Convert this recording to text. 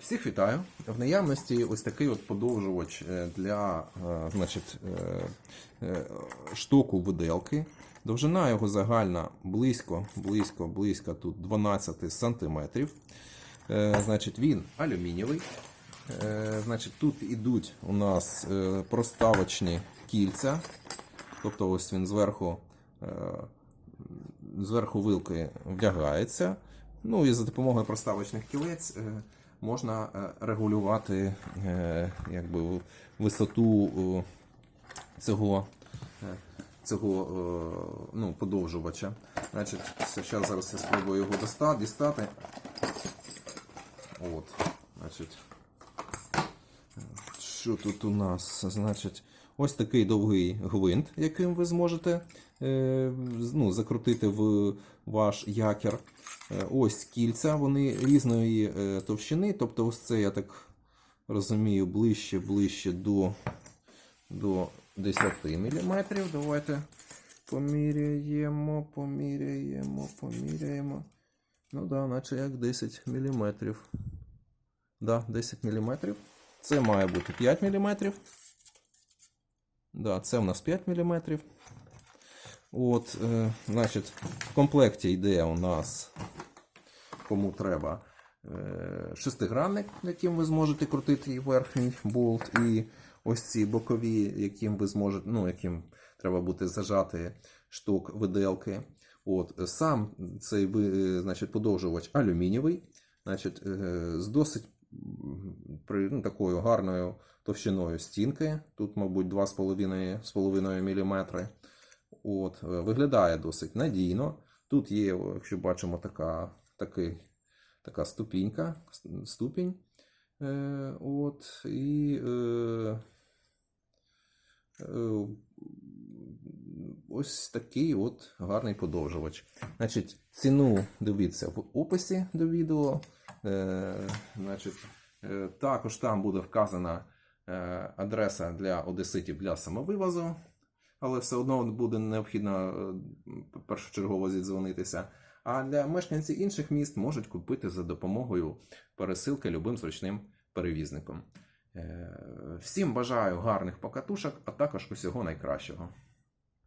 Всіх вітаю. В наявності ось такий от подовжувач е, для е, значить, е, штоку виделки. Довжина його загальна близько, близько, близько тут 12 сантиметрів. Е, Значить, він алюмінієвий. Значить, тут ідуть у нас проставочні кільця. Тобто ось він зверху, зверху вилки вдягається. Ну і за допомогою проставочних кілець можна е, регулювати е, якби, висоту е, цього, цього ну, подовжувача. Значить, зараз я спробую його дістати. От, значить, що тут у нас? Значить, ось такий довгий гвинт, яким ви зможете е, ну, закрутити в ваш якір. Е, ось кільця, вони різної е, товщини. Тобто, ось це, я так розумію, ближче, ближче до, до 10 мм. Давайте поміряємо, поміряємо, поміряємо. Ну да, наче як 10 мм. Да, 10 мм. Це має бути 5 мм. Да, це у нас 5 мм. От, е, значить, в комплекті йде у нас, кому треба, е, шестигранник, яким ви зможете крутити і верхній болт, і ось ці бокові, яким ви зможете, ну, яким треба буде зажати шток виделки. От, сам цей е, значить, подовжувач алюмінієвий, значить, е, з досить при, ну, такою гарною товщиною стінки. Тут, мабуть, 2,5 мм. От, е, виглядає досить надійно. Тут є, якщо бачимо, така, такий, така ступінька, ступінь. Е, от, і е, е, ось такий от гарний подовжувач. Значить, ціну дивіться в описі до відео. Е, значить, також там буде вказана е, адреса для одеситів для самовивозу але все одно буде необхідно е, першочергово зідзвонитися. А для мешканців інших міст можуть купити за допомогою пересилки любим зручним перевізником. Е, Всім бажаю гарних покатушок, а також усього найкращого.